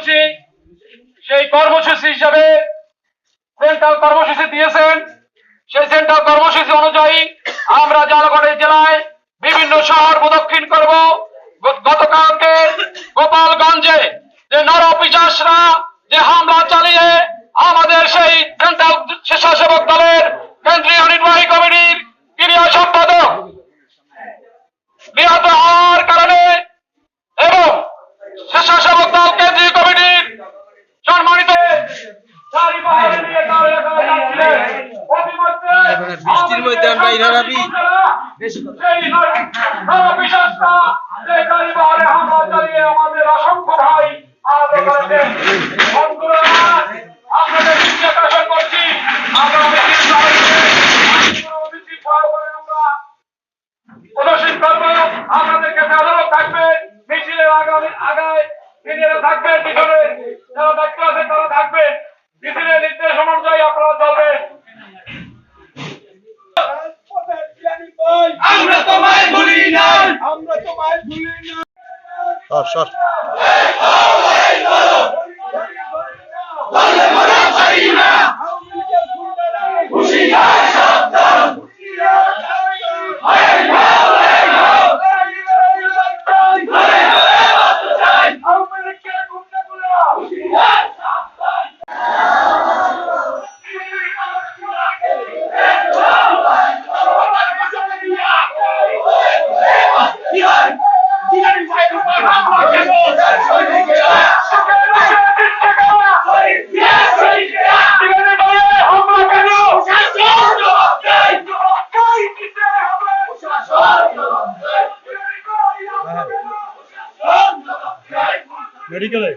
কর্মসূচি, সেই কর্মসূচি হিসাবে সেন্ট্রাল কর্মসূচি দিয়েছেন। সেই সেন্ট্রাল কর্মসূচি অনুযায়ী আমরা জালগড়ের জেলায় বিভিন্ন শহর প্রদক্ষিণ করব। গতকালকে গোপালগঞ্জে যে নর পিচাসরা যে হামলা প্রতিমধ্যে বৃষ্টির মধ্যে আমরা ইনারাবি সেই নরপিশাচরা যে চারি পাহাড়ে হামলা চালিয়ে আমাদের অসংখ্য ভাই আহত করেছেন। বন্ধুরা, আপনাদের আকর্ষণ করছি আমরা মিছিল মিছিল ফলো করে আমরা প্রদর্শন করব আপনাদের থাকবে মিছিলের আগামী আগায় নিজেরা আমরা তোমায় ভুলি না। মেডিকেলে